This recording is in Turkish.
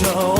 show.